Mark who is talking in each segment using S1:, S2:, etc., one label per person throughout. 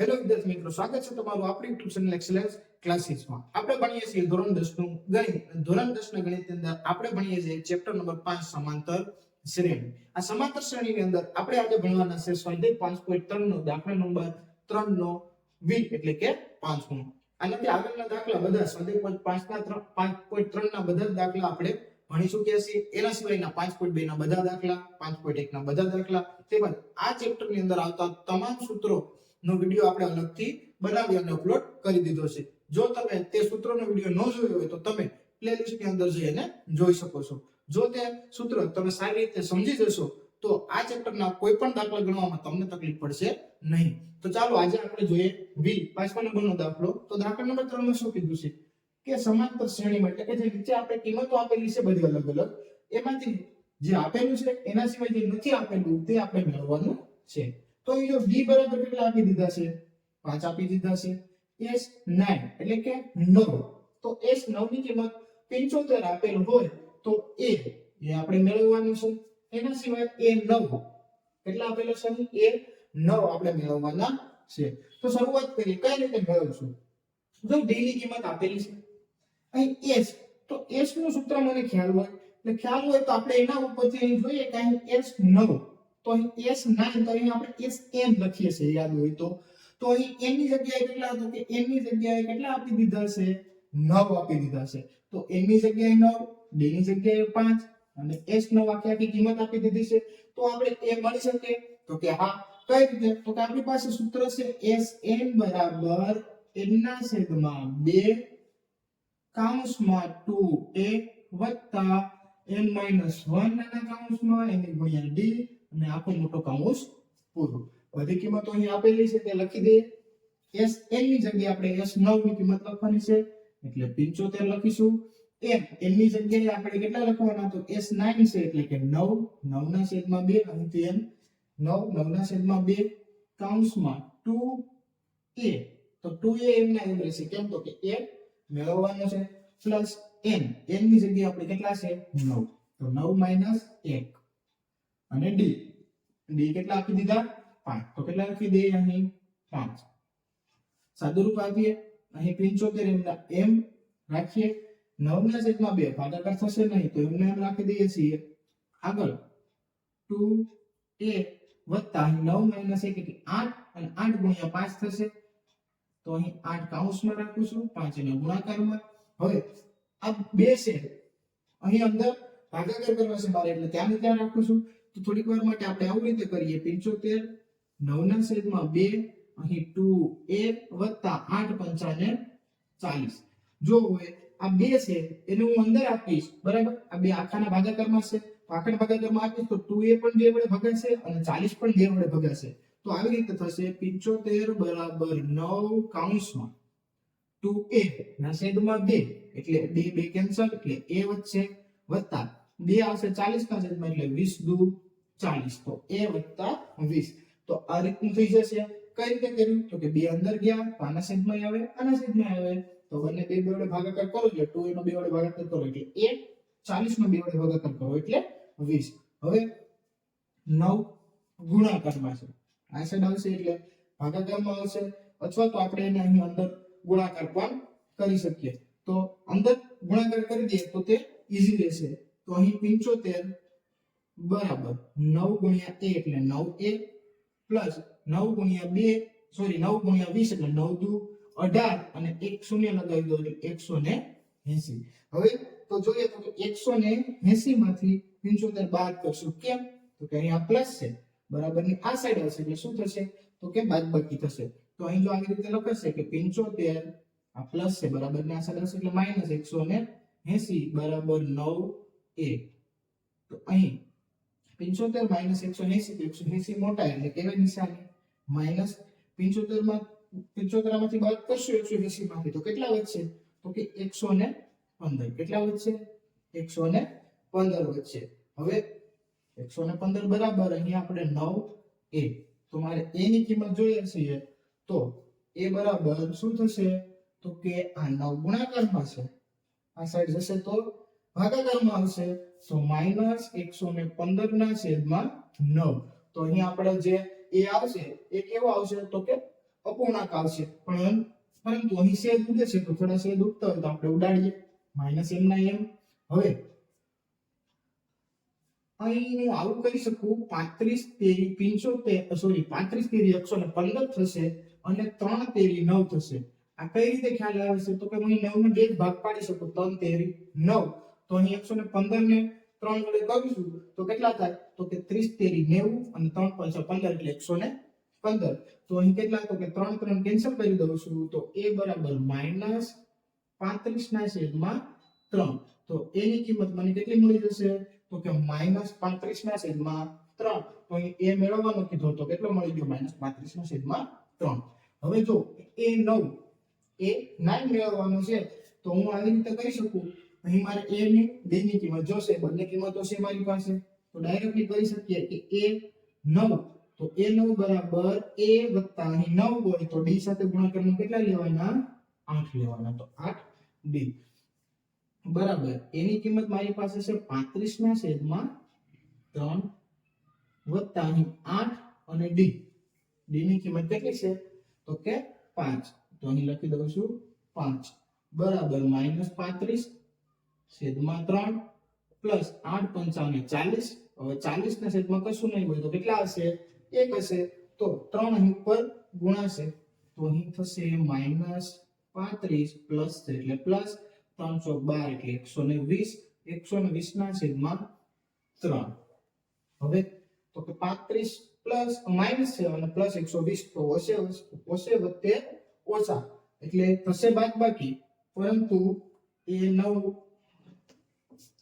S1: Hello વિદ્યાર્થી મિત્રો, સ્વાગત છે તમારું આપણી ટ્યુશન એક્સેલન્સ ક્લાસીસમાં આપણે ભણીએ છીએ ધોરણ 10 નું ગણિત ધોરણ 10 ના ગણિતની અંદર આપણે ભણીએ છીએ ચેપ્ટર નંબર 5 સમાંતર શ્રેણી. આ સમાંતર શ્રેણીની અંદર આપણે આજે ભણવાના છે સ્વાધ્યાય 5.3 નો દાખલા નંબર 3 નો વી એટલે કે પાંચમો. આનાથી આગળના દાખલા બધા સ્વાધ્યાય 5 ના 5.3 ના બધા દાખલા આપણે ભણી ચૂક્યા છીએ. એના સિવાયના 5.2 ના બધા દાખલા 5.1 ના બધા દાખલા. તેમજ આ ચેપ્ટરની અંદર આવતા તમામ સૂત્રો નો વીડિયો આપણે અલગથી બનાવી અને અપલોડ કરી દીધો છે. જો તમે તે સૂત્રનો વીડિયો ન જોયો હોય તો તમે પ્લેલિસ્ટની અંદર અંદર જઈને જોઈ શકો છો. જો તે સૂત્ર તમે સારી રીતે સમજી જશો, તો આ ચેપ્ટરના કોઈ પણ દાખલા ગણવામાં તમને તકલીફ પડશે નહીં. તો ચાલો આજે આપણે જોઈએ વી પાંચમા નંબરનો દાખલો. તો દાખલા નંબર 3 માં શું કીધું છે? કે સમાંતર શ્રેણી માટે, કે જે નીચે આપણે કિંમતો આપેલી છે બધી અલગ અલગ, એમાંથી જે આપેલું છે, એના સિવાય જે નથી આપેલું તે આપણે મેળવવાનું છે. તો એ જો b બરાબર કેટલા આપી દીધા છે? પાંચ આપી દીધા છે. S 9 એટલે કે 9 તો s 9 ની કિંમત 75 આપેલ હોય તો a, એ આપણે મેળવવાનું છે. એના સિવાય a 9 કેટલા આપેલો છે? A નવ આપણે મેળવવાના છે. તો શરૂઆત કરીએ, કઈ રીતે મેળવશું? જો d ની કિંમત આપેલી છે. અહીં s, તો s નું સૂત્ર મને ખ્યાલ હોય. એટલે ખ્યાલ હોય તો આપણે એના ઉપરથી અહીં જોઈએ કે અહીં s 9 તો અહીં s 9 તો અહીં આપણે s n લખીએ છીએ, યાદ હોય તો. તો અહીં n ની જગ્યાએ કેટલા હતો કે n ની જગ્યાએ કેટલા આપી દીધા છે? 9 આપી દીધા છે. તો n ની જગ્યાએ 9 d ની જગ્યાએ 5 અને s નો આખી આખી કિંમત આપી દીધી છે. તો આપણે એ મળી શકે? તો કે હા, કઈ રીતે? તો કે આપણી પાસે સૂત્ર છે s n બરાબર n ના છેદમાં 2 કૌંસમાં 2a વત્તા n માઇનસ 1 નાના કૌંસમાં n ગુણ્યા d અને આખો મોટો કૌંસ પૂરો. બધી કિંમતો અહીં આપેલી છે, તે લખી દઈએ. S n ની જગ્યાએ આપણે s 9 ની કિંમત લખવાની છે, એટલે 75 લખીશું. M n ની જગ્યાએ આપણે કેટલા લખવાના? તો s 9 છે, એટલે કે 9 9 ના છેદમાં 2 અહીંથી n 9 9 ના છેદમાં 2 કૌંસમાં 2a તો 2a એમ ના એમ રહેશે. કેમ? તો કે a મેળવવાનો છે પ્લસ n. N ની જગ્યાએ આપણે કેટલા છે? 9 તો 9 માઇનસ 1 અને ડી ડી કેટલા આપી દીધા? પાંચ. તો કેટલા આપી દઈએ અહીં? પાંચ. સાદુરૂપ આપીએ. અહીં 75 એમ ના m રાખીએ. 9 ના છેદમાં 2 ભાગાકાર થશે નહીં, તો એમને એમ રાખી દઈએ છીએ. આગળ. ટુ એ વત્તા અહીં નવ માઇનસ એક એટલે આઠ, અને આઠ ગુણ્યા પાંચ થશે. તો અહીં આઠ કાઉન્સમાં રાખું છું. પાંચ એના ગુણાકારમાં. હવે, આ બે છે અહીં અંદર ભાગાકાર કરવા છે મારે, એટલે ત્યાં ત્યાં રાખું છું. તો થોડીક વાર માટે આપણે આવી રીતે કરીએ. 75 9 ના છેદમાં બે, અહીં 2a વત્તા આઠ પંચાને 40 જો હોય આ બે છે, એને હું અંદર આપીશ. બરાબર? આ બે આખાના ભાગાકારમાં છે. આખાના ભાગાકારમાં આપીશ તો ટુ એ પણ બે વડે ભગાશે અને 40 પણ બે વડે ભગાશે. તો આવી રીતે થશે 75 બરાબર નવ કાઉન્સમાં ટુ એ. ના છેદમાં બે, એટલે 2 2 કેન્સલ, એટલે એ વધશે વત્તા 2 આવશે 40 ના છેદમાં એટલે વીસ દુ 40 તો એ વત્તા વીસ. તો આ રીતનું થઈ જશે. કઈ રીતે કર્યું? તો કે બે અંદર ગયા, તો છેદમાં આવે, આના છેદમાં આવે. તો બંને બે બે વડે ભાગાકાર કરો, એટલે ટુ એનો બે વડે ભાગાકાર કરો, એટલે a 40 નો બે વડે ભાગાકાર કરો, એટલે વીસ. હવે નવ ગુણાકારમાં છે. આ સાઈડ આવશે એટલે ભાગાકારમાં આવશે, અથવા તો આપણે એને અહીં અંદર ગુણાકાર પણ કરી શકીએ. તો અંદર ગુણાકાર કરી દઈએ, તો તે ઈઝી રહેશે. તો અહીં 75 બરાબર 9 ગુણ્યા a એટલે 9a પ્લસ 9 ગુણ્યા 2 સોરી 9 ગુણ્યા 20 એટલે 9 દુ 18 અને એક શૂન્ય લગાવી દો એટલે 180 હવે તો જોઈએ તો કે 180 માંથી 75 બાદ કરશું કેમ? તો કે અહીં આ પ્લસ છે. બરાબરની આ સાઈડ આવશે એટલે શું થશે? તો કે બાદબાકી થશે. તો અહીં જો આવી રીતે લખાશે કે 75 આ પ્લસ છે, બરાબર ને આ સાઈડ આવશે એટલે માઇનસ 180 બરાબર 9a તો અહીં પંચોતેર માઇનસ એકસો એસી તો 180 મોટા એટલે કેવી નિશાની. માઇનસ પંચોતેરમાં 75 માંથી બાદ કરશો એકસો એસી માંથી. તો કેટલા વધશે? તો કે 115 કેટલા વધશે? 115 વધશે. હવે 115 બરાબર, અહીંયા આપણે નવ એ. તો મારે એ ની કિંમત જોઈએ છે તો એ બરાબર શું થશે? તો કે આ નવ ગુણાકારમાં છે. આ સાઈડ જશે તો ભાગાકારમાં આવશે. તો માઇનસ 115 ના છેદમાં નવ. તો અહીં આપણે જે એ આવશે, એ કેવો આવશે? તો કે અપૂર્ણાંક આવશે. પણ પરંતુ અહીં છેદ ઉડે છે, તો થોડા છેદ ઉડતા હોય તો આપણે ઉડાડીએ. માઇનસ એમ ના એમ હવે, અહીં હું આવું કહી શકું, પાંત્રીસ તેરી પિંચોતેર સોરી પાંત્રીસ તેરી એકસો ને પંદર થશે અને ત્રણ તેરી નવ થશે. આ કઈ રીતે ખ્યાલ આવે છે? તો કે હું નવ ને બે ભાગ પાડી શકું, ત્રણ તેરી નવ. તો અહીં એકસો ને પંદર ને ત્રણ વડે કરીશું તો કેટલા થાય? તો કે ત્રીસ, તેરી, નેવું અને ત્રણ પાંચ પંદર એટલે એકસો ને પંદર. તો અહીં કેટલા? તો કે ત્રણ ત્રણ કેન્સલ કરી દઉં છું. તો એ બરાબર માઇનસ પાંત્રીસ ના છેદમાં ત્રણ. તો એની કિંમત મને કેટલી મળી જશે? તો કે માઇનસ પાંત્રીસ ના છેદમાં ત્રણ. તો અહીં એ મેળવવાનો કીધો તો કેટલો મળી ગયો? માઇનસ પાંત્રીસ ના છેદમાં ત્રણ. હવે જો એ નવ, એ નાઇન મેળવવાનો છે, તો હું આવી રીતે કરી શકું? અહીં મારે a ની બે ની કિંમત જોશે, બંને કિંમતો છે મારી પાસે. તો ડાયરેક્ટલી કરી શકીએ કે એ નવ. તો એ નવ બરાબર એ વત્તા અહીં નવ હોય તો ડી સાથે ગુણાકારમાં કેટલા લેવાના? આઠ લેવાના. તો આઠ ડી બરાબર. એની કિંમત મારી પાસે છે પાંત્રીસ ના છેદમાં ત્રણ વત્તા અહીં આઠ અને ડી ડી ની કિંમત કેટલી છે? તો કે પાંચ. તો અહીં લખી દઉં છું પાંચ. બરાબર. માઇનસ પાંત્રીસ છેદમાં ત્રણ પ્લસ આઠ પંચાવન ચાલીસ. હવે ચાલીસ ના છેદમાં કશું નહીં હોય તો કેટલા હશે? એક હશે. તો ત્રણ અહીં ઉપર ગુણાશે. તો અહીં થશે માઇનસ પાંત્રીસ પ્લસ છે એટલે પ્લસ ત્રણસો બાર એટલે એકસો ને વીસ. એકસો ને વીસ ના છેદમાં ત્રણ. હવે તો કે પાંત્રીસ પ્લસ માઇનસ છે અને પ્લસ એકસો વીસ તો ઓછે ઓછે વત્તે ઓછા. એટલે થશે બાદ બાકી પરંતુ એ નવ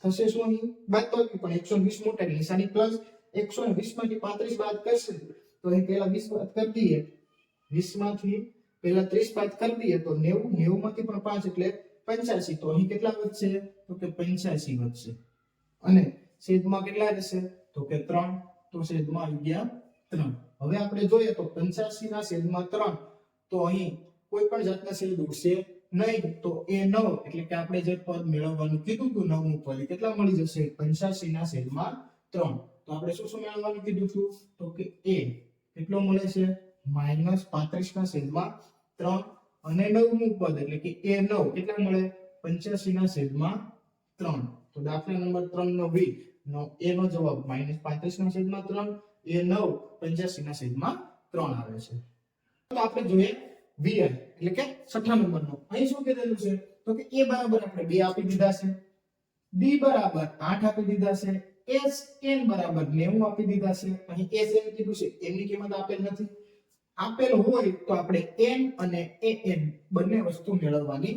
S1: થશે શું અહીં? બાદ બાકી પણ એકસો વીસ મોટા એટલે નિશાની પ્લસ એકસો ને વીસમાંથી પાંત્રીસ બાદ કરશે. તો અહીં પેલા વીસ બાદ કરી દઈએ. વીસમાંથી પેલા ત્રીસ બાદ કરી દઈએ તો નેવું નેવું માંથી પણ પાંચ એટલે પંચ્યાસી. તો અહીં કેટલા વધશે? તો કે પંચ્યાસી વધશે. અને છેદમાં કેટલા રહેશે? તો કે ત્રણ. તો છેદમાં આવી ગયા ત્રણ. હવે આપણે જોઈએ તો પંચ્યાસી ના છેદમાં ત્રણ. તો અહીં કોઈ પણ જાતના છેદ ઉડશે નહીં, તો એ નવ એટલે કે આપણે જે પદ મેળવવાનું કીધું હતું નવમું પદ કેટલા મળી જશે? પંચ્યાસી ના છેદમાં ત્રણ. તો આપણે શું શું મેળવવાનું કીધું હતું? તો કે એ કેટલો મળે છે? માઇનસ પાંત્રીસ ના છેદમાં ત્રણ. અને નવમું પદ, એટલે કે એ નવ, કેટલા મળે? પંચ્યાસી ના છેદમાં ત્રણ. તો દાખલા નંબર ત્રણ નો વી નો, એ નો જવાબ માઇનસ પાંત્રીસ ના છેદમાં ત્રણ. એ નવ પંચ્યાસી ના છેદમાં ત્રણ આવે છે. તો આપણે જોઈએ વીએન એટલે કે છઠ્ઠા નંબરનો. અહીં શું કીધેલું છે? તો કે એ બરાબર આપણે બે આપી દીધા છે. ડી બરાબર આઠ આપી દીધા છે. એસ એન બરાબર નેવું આપી દીધા છે. અહીં એસ એન કીધું છે. એમની કિંમત આપેલ નથી. આપેલ હોય તો આપણે એન અને એ એન બંને વસ્તુ મેળવવાની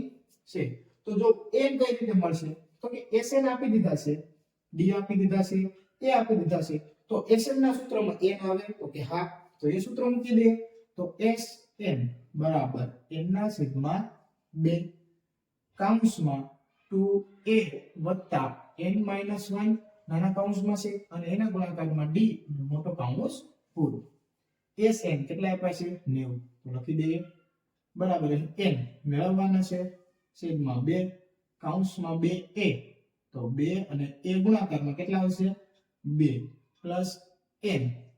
S1: છે. તો જો એન કઈ રીતે મળશે? તો કે એસ એન આપી દીધા છે. ડી આપી દીધા છે. એ આપી દીધા છે. તો એસ એન ના સૂત્રમાં એન આવે તો કે હા. તો એ સૂત્ર મૂકી દે. તો એસ એન બરાબર. એમના છેદમાં બે. કાઉન્સમાં ટુ એ વત્તા એન માઇનસ વન નાના કાઉન્સમાં છે અને એના ગુણાકારમાં ડી મોટો કાઉન્સ પૂરો. એસ એન કેટલા આપ્યા છે? નેવું. તો લખી દઈએ. બરાબર. એન મેળવવાના છે. છેદમાં બે, કાઉન્સમાં બે એ. તો બે અને એ ગુણાકારમાં કેટલા આવશે? બે. Plus N.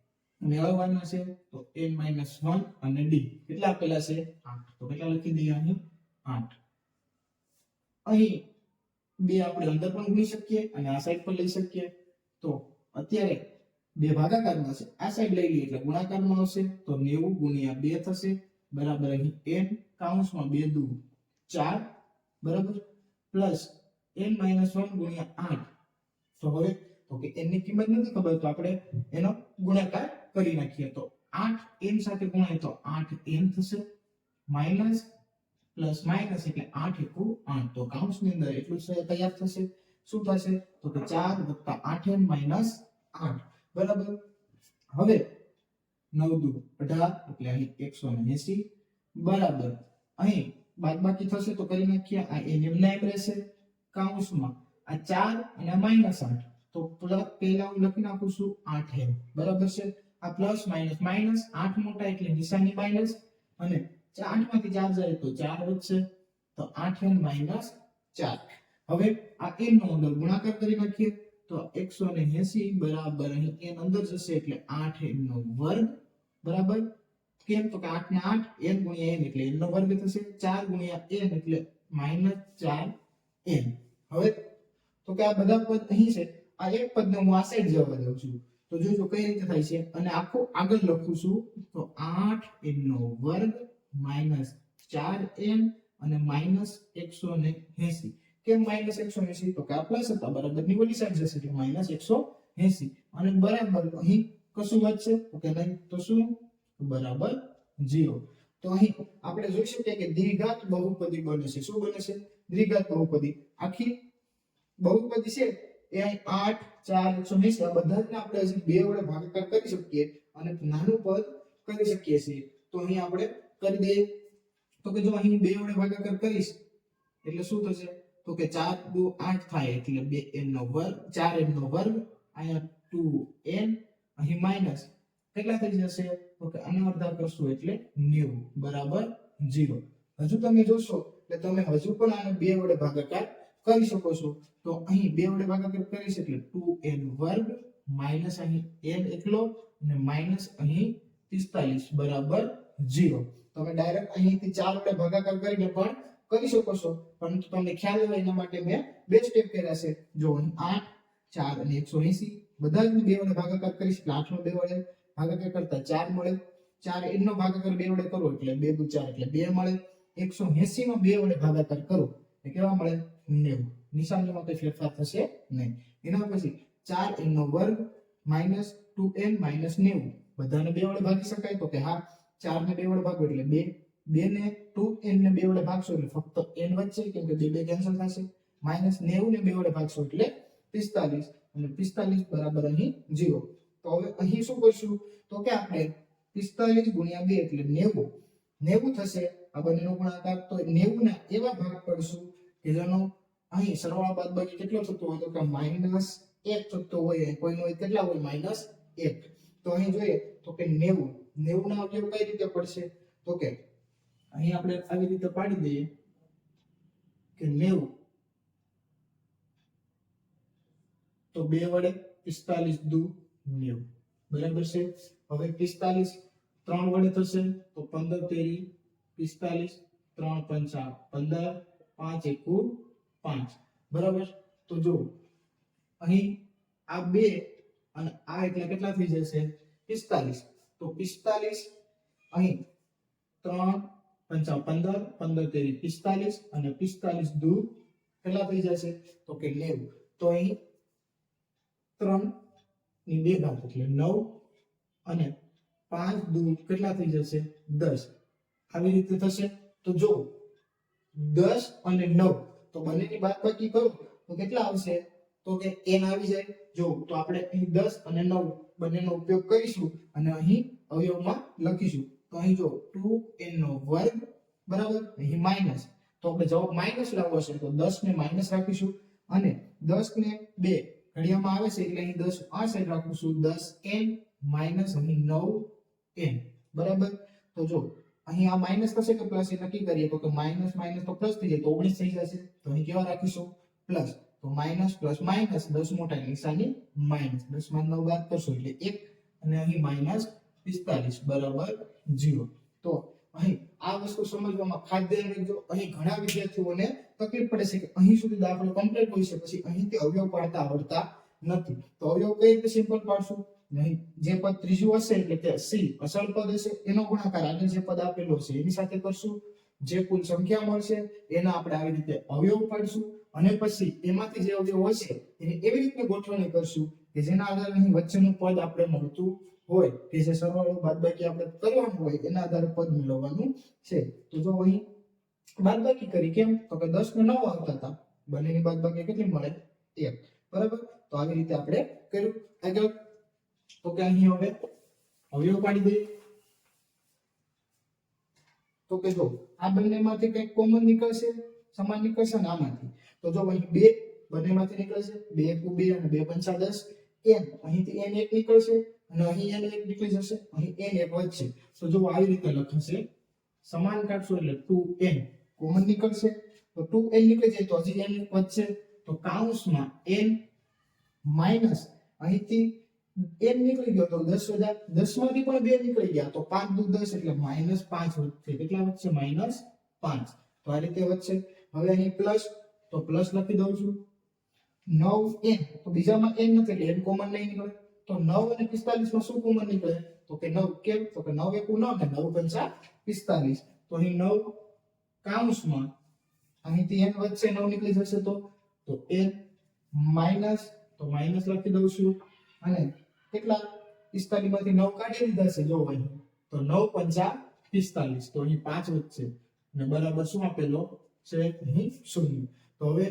S1: મેળવવાના છે, તો n માઇનસ વન અને ડી કેટલા આપેલા છે? આઠ. તો કેટલા લખી દઈએ અહીં? આઠ. અહીં બે આપણે અંદર પણ ગુણી શકીએ અને આ સાઈડ પર લઈ શકીએ. તો અત્યારે બે ભાગાકારમાં છે. આ સાઈડ લઈ લઈએ એટલે ગુણાકારમાં આવશે. તો નેવું ગુણ્યા બે થશે. બરાબર અહીં એન કાઉન્સમાં બે દુ ચાર. બરાબર? પ્લસ એન માઇનસ વન ગુણ્યા આઠ. તો હવે, તો કે એની કિંમત નથી ખબર, તો આપણે એનો ગુણાકાર કરી નાખીએ તો આઠ એન સાથે ગુણાય તો આઠ એન થશે માઇનસ પ્લસ માઇનસ એટલે આઠ એકુ આઠ તો કાઉન્સની અંદર એટલું જ તૈયાર થશે શું થશે તો કે ચાર વત્તા આઠ એન માઇનસ આઠ બરાબર હવે નવ દુ અઢાર એટલે અહીં એકસો ને એસી બરાબર અહીં બાદબાકી થશે તો કરી નાખીએ આ એન એમ ના એમ રહેશે કાઉન્સમાં આ ચાર અને આ માઇનસ આઠ તો પ્લ- પહેલા હું લખી નાખું છું આઠ એમ બરાબર છે આ પ્લસ માઇનસ માઇનસ આઠ મોટા એટલે નિશાની માઇનસ અને ચાર આઠમાંથી ચાર જાય તો ચાર વધશે. તો આઠ એન માઇનસ ચાર. હવે આ એન નો અંદર ગુણાકાર કરી નાખીએ તો એકસો ને એસી બરાબર અહીં એન અંદર જશે એટલે આઠ એન નો વર્ગ. બરાબર? કેમ? તો કે આઠ ને આઠ એન ગુણ્યા એન એટલે એન નો વર્ગ થશે. ચાર ગુણ્યા એન એટલે માઇનસ ચાર એન હવે તો કે આ બધા પદ અહીં છે. આ એક પદને હું આ સાઈડ જવા દઉં છું. તો જોજો કઈ રીતે થાય છે? અને આખો આગળ લખું છું, તો આઠ n નો વર્ગ માઇનસ ચાર એમ અને માઇનસ એકસો ને એસી. કેમ માઇનસ એકસો એસી? તો કે પ્લસ હતા બરાબરની ઓલી સાઈડ જશે, એટલે માઇનસ એકસો એસી. અને બરાબર અહીં કશું વધશે? તો કે નહીં, તો શું? બરાબર ઝીરો. તો અહીં આપણે જોઈ શકીએ કે દ્વિઘાત બહુપદી બને છે. શું બને છે? દ્વિઘાત બહુપદી. આખી બહુપદી છે? એ અહીં આઠ, ચાર, એકસો એસી આ બધાને આપણે બે વડે ભાગાકાર કરી શકીએ અને નાનું પદ કરી શકીએ છીએ. તો અહીં આપણે કરી દઈએ. તો કે જો અહીં બે વડે ભાગાકાર કરીશ, એટલે શું થશે? તો કે ચાર દુ આઠ થાય, એટલે બે n નો વર્ગ, ચાર n નો વર્ગ, અહીંયા ટુ એન, અહીં માઇનસ. કેટલા થઈ જશે? તો કે આને અડધા એટલે નેવું, બરાબર જીરો હજુ તમે જોશો એટલે તમે હજુ પણ આને બે વડે ભાગાકાર કરી શકો છો. તો અહીં બે વડે ભાગાકાર કરીશ એટલે ટુ n વર્ગ માઇનસ અહીં n એકલો અને માઇનસ અહીં પિસ્તાલીસ, બરાબર ઝીરો. તમે ડાયરેક્ટ અહીંથી ચાર વડે ભાગાકાર કરીને પણ કરી શકો છો. પરંતુ તમને ખ્યાલ હોય એના માટે મેં બે સ્ટેપ કર્યા છે. જો અહીં આઠ, ચાર અને એકસો એસી બધા જ બે વડે ભાગાકાર કરીશ એટલે આઠ નો બે વડે ભાગાકાર કરતા ચાર મળે. ચાર એનો ભાગાકાર બે વડે કરો એટલે બે દુ ચાર એટલે બે મળે. એકસો એસી નો બે વડે ભાગાકાર કરો. એટલે કેવા મળે? નેવું નિશાનીમાં કોઈ ફેરફાર થશે નહીં. એના પછી ચાર એન નો વર્ગ માઇનસ ટુ એન માઇનસ નેવું. બધાને બે વડે ભાગી શકાય? તો કે હા ચાર ને બે વડે ભાગો એટલે બે. બે ને ટુ એન ને બે વડે ભાગશો એટલે ફક્ત એન વચ્ચે, કેમ કે બે બે કેન્સલ થશે. માઇનસ નેવું ને બે વડે ભાગશો એટલે પિસ્તાલીસ. અને પિસ્તાલીસ બરાબર અહીં જીરો તો હવે અહીં શું કરશું? તો કે આપણે પિસ્તાલીસ ગુણ્યા બે એટલે નેવું. નેવું થશે. આ બંનેનો ગુણાકાર તો નેવું ના એવા ભાગ પડશું કે જેનો અહીં સરવાળા બાદ બાકી કેટલો થતો હોય? તો કે માઇનસ એક થતો હોય કોઈનો હોય, કેટલા હોય? માઇનસ એક. તો અહીં જોઈએ, તો કે નેવું. નેવું ના અવયવ કઈ રીતે પડશે? તો કે અહીં આપણે આવી રીતે પાડી દઈએ કે નેવું. તો બે વડે પિસ્તાલીસ દુ નેવું. બરાબર છે? હવે પિસ્તાલીસ ત્રણ વડે થશે, તો પંદર તેરી પિસ્તાલીસ ત્રણ પંચા પંદર. પાંચ એકુ પાંચ. બરાબર? તો જો અહીં આ બે અને આ એટલે કેટલા થઈ જશે? પિસ્તાલીસ. તો પિસ્તાલીસ અહીં ત્રણ પંચા પંદર પંદર તેરી પિસ્તાલીસ અને પિસ્તાલીસ દૂર કેટલા થઈ જશે? તો કે નેવું. તો અહીં ત્રણની બે ઘાત એટલે નવ અને પાંચ દૂર કેટલા થઈ જશે? દસ. આવી રીતે થશે? તો જો દસ અને નવ. તો બંનેની બાદબાકી કરો. તો કેટલા આવશે? તો કે n આવી જાય. જો, તો આપણે અહીં દસ અને નવ બંનેનો ઉપયોગ કરીશું અને અહીં અવયવમાં લખીશું. તો અહીં જો, ટુ એન નો વર્ગ, બરાબર? અહીં માઇનસ. તો આપણે જવાબ માઇનસ લાવવો છે તો દસ ને માઇનસ રાખીશું. અને દસ ને બે ઘડિયામાં આવે છે, એટલે અહીં દસ આ સાઈડ રાખીશું દસ એન માઇનસ અહીં નવ એન બરાબર? તો જો અહીં આ માઇનસ થશે કે પ્લસ એ નક્કી કરીએ તો માઇનસ માઇનસ તો પ્લસ થઈ જાય. તો ઓગણીસ થઈ જશે. તો અહીં કેવા રાખીશું? પ્લસ તો માઇનસ પ્લસ માઇનસ દસ મોટા નિશાની માઇનસ દસમાં નવ બાદ કરશો એટલે એક. અને અહીં માઇનસ પિસ્તાલીસ. બરાબર? જીરો તો અહીં આ વસ્તુ સમજવામાં ખાસ ધ્યાન રાખજો. અહીં ઘણા વિદ્યાર્થીઓને તકલીફ પડે છે કે અહીં સુધી દાખલો કમ્પ્લીટ હોય છે. પછી અહીંથી અવયવ પાડતા આવડતા નથી. તો અવયવ કઈ રીતે સિમ્પલ પાડશું? નહીં. જે પદ ત્રીજું હશે એટલે કે સી, અસલ પદ હશે, એનો ગુણાકાર આગળ જે પદ આપેલો છે એની સાથે કરશું. જે કુલ સંખ્યા મળશે, એના આપણે આવી રીતે અવયવ પાડશું અને પછી એમાંથી જે અવયવ હશે, એની એવી રીતે ગોઠવણી કરશું કે જેના આધારે અહીં વચ્ચેનું પદ આપણે મળતું હોય. કે જે સરવાળો બાદબાકી આપણે કરવાનું હોય, એના આધારે પદ મેળવવાનું છે. તો જો અહીં બાદબાકી કરી કેમ? તો કે દસ ને નવ આવતા હતા. બંનેની બાદબાકી કેટલી મળે? એક. બરાબર? તો આવી રીતે આપણે કર્યું. આગળ તો કે અહીં હવે અવયવ પાડી દઈએ તો કે જો આ બંનેમાંથી કંઈક કોમન નીકળશે? સમાન નીકળશે ને આમાંથી? તો જો અહીં બે બંનેમાંથી નીકળશે, બે એકુ બે અને બે પંચા દસ, એન, અહીંથી એન એક નીકળશે અને અહીં એન એક નીકળી જશે, અહીં એન એક વધશે. તો જો આવી રીતે લખાશે, સમાન કાઢશો એટલે ટુ એન કોમન નીકળશે. તો ટુ એન નીકળી જાય તો હજી એન એક વધશે. તો કાઉન્સમાં એન માઇનસ અહીંથી n નીકળી ગયો તો દસ વધ્યા દસમાંથી પણ બે નીકળી ગયા. તો પાંચ દુ દસ એટલે માઇનસ પાંચ વધશે કેટલા વધશે માઇનસ પાંચ. તો આ રીતે વધશે હવે અહીં પ્લસ તો પ્લસ લખી દઉં છું. નવ એન તો બીજામાં એન નથી એટલે એન કોમન નહીં નીકળે. તો નવ અને પિસ્તાલીસમાં શું કોમન નીકળે? તો કે નવ કેમ? તો કે નવ એકુ નવ ને નવ પંચા પિસ્તાલીસ. તો અહીં નવ કાઉન્સમાં અહીંથી એન વધશે નવ નીકળી જશે તો? તો એન માઇનસ તો માઇનસ લખી દઉં છું. અને કેટલા? પિસ્તાલીસમાંથી નવ કાઢી લીધા છે જો અહીં તો નવ પંચા પિસ્તાલીસ. તો અહીં પાંચ વધશે. અને બરાબર શું આપેલો? છે અહીં શૂન્ય. તો હવે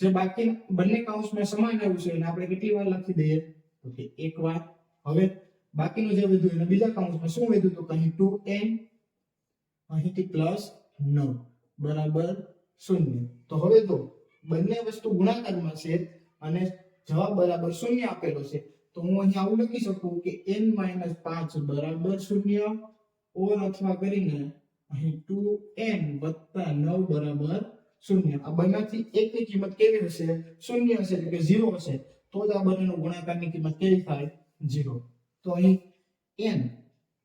S1: જે બાકી બંને કાઉન્સમાં સમાન આવ્યું છે, એને આપણે કેટલી વાર લખી દઈએ? તો કે એક વાર. હવે બાકીનું જે વધ્યું, એને બીજા કાઉન્સમાં શું વધ્યું? તો અહીં ટુ એન અહીંથી પ્લસ નવ. બરાબર શૂન્ય. તો હવે તો બંને વસ્તુ ગુણાકારમાં છે અને જવાબ બરાબર શૂન્ય આપેલો છે. તો હું અહીંયા આવું લખી શકું કે n માઇનસ પાંચ બરાબર શૂન્ય. ઓર અથવા કરીને અહીં ટુ એન વત્તા નવ બરાબર શૂન્ય. આ બંનેથી એકની કિંમત કેવી હશે? શૂન્ય હશે, એટલે કે ઝીરો હશે. તો જ આ બંનેનો ગુણાકારની કિંમત કેવી થાય? ઝીરો. તો અહીં n.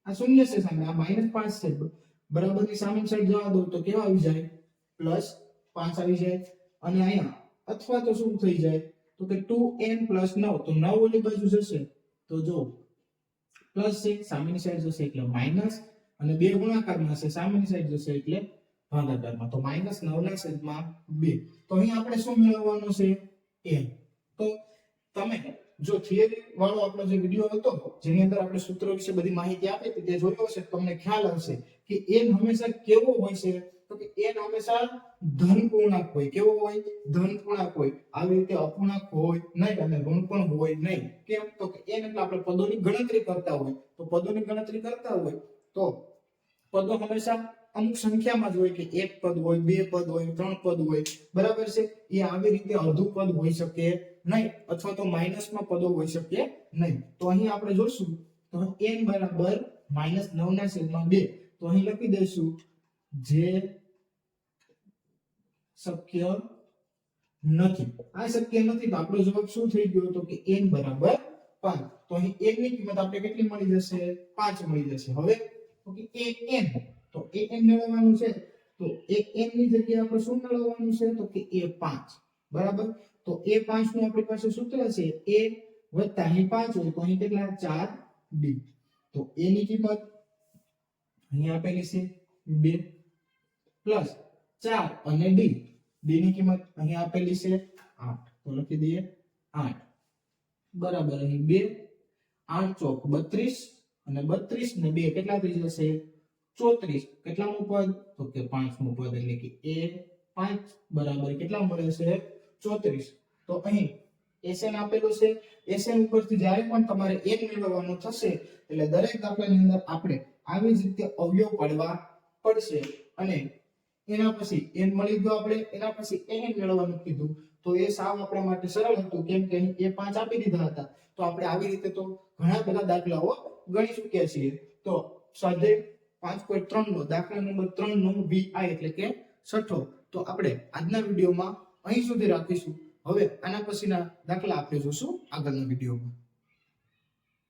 S1: આ શૂન્ય છે સામે આ માઇનસ પાંચ છે. બરાબરની સામેની સાઈડ જવા દઉં તો કેવા આવી જાય? પ્લસ પાંચ આવી જાય. અને અહીંયા અથવા તો શું થઈ જાય? તો કે ટુ એન પ્લસ નવ, તો નવ ઓલી બાજુ જશે. તો જો પ્લસ છે, સામેની સાઈડ જશે એટલે માઇનસ અને બે ગુણાકારમાં છે સામેની સાઈડ જશે એટલે ભાગાકારમાં. તો માઇનસ નવ ના છેદમાં બે. તો અહીં આપણે શું મેળવવાનું છે? એન તો તમે જો થિયરી વાળો આપણો જે વીડિયો હતો, જેની અંદર આપણે સૂત્રો વિશે બધી માહિતી આપી હતી, તે જોયો હશે તમને ખ્યાલ આવશે કે એન હંમેશા કેવો હોય છે? તો કે એન હંમેશા ધન પૂર્ણાંક હોય. કેવો હોય? ધન પૂર્ણાંક હોય. આવી રીતે અપૂર્ણાંક હોય નહીં અને ઋણ પણ હોય નહીં. કેમ? તો કે એન એટલે આપણે પદોની ગણતરી કરતા હોય. તો પદોની ગણતરી કરતા હોય તો પદો હંમેશા અમુક સંખ્યામાં જ હોય કે એક પદ હોય, બે પદ હોય, ત્રણ પદ હોય. બરાબર છે? એ આવી રીતે અડધું પદ હોઈ શકે નહીં અથવા તો માઇનસમાં પદો હોઈ શકે નહીં. તો અહીં આપણે જોશું. તો n બરાબર માઇનસ નવ ના છેદમાં બે. તો અહીં લખી દઈશું. જે શક્ય નથી. આ શક્ય નથી તો આપણો જવાબ શું થઈ ગયો? તો કે n બરાબર પાંચ. તો અહીં n ની કિંમત આપણે કેટલી મળી જશે? પાંચ મળી જશે. હવે તો કે a n. તો a n મેળવવાનું છે. તો a n ની જગ્યાએ આપણે શું મેળવવાનું છે? તો કે a પાંચ. બરાબર? તો a પાંચનું આપણી પાસે સૂત્ર છે a વત્તા અહીં પાંચ હોય તો અહીં કેટલા? ચાર b. તો a ની કિંમત અહીં આપેલી છે બે. પ્લસ ચાર અને d. ની કિંમત અહીં આપેલી છે આઠ. તો લખી દઈએ આઠ. બરાબર, અહીં બે, આઠ ચોક બત્રીસ અને બત્રીસ ને બે કેટલા થઈ જશે? ચોત્રીસ. કેટલામું પદ? તો કે પાંચમું પદ, એટલે કે એ પાંચ બરાબર કેટલા મળે છે? ચોત્રીસ. તો અહીં એસએન આપેલું છે. એસએન ઉપરથી જ્યારે પણ તમારે એક મેળવવાનું થશે, એટલે દરેક દાખલાની અંદર આપણે આવી જ રીતે અવયવ પાડવા પડશે. અને એના પછી એન મળી ગયો આપણે, એના પછી એન મેળવવાનું કીધું. તો એ સાવ આપણા માટે સરળ હતું, કેમ કે એ પાંચ આપી દીધા હતા. તો આપણે આવી રીતે તો ઘણા બધા દાખલાઓ ગણી ચૂક્યા છીએ. તો સ્વાધ્યાય પાંચ પોઈન્ટ ત્રણ નો, દાખલા નંબર ત્રણ નો વી એટલે કે છઠ્ઠો. તો આપણે આજના વિડીયોમાં અહીં સુધી રાખીશું. હવે આના પછીના દાખલા આપણે જોશું આગળના વિડીયોમાં.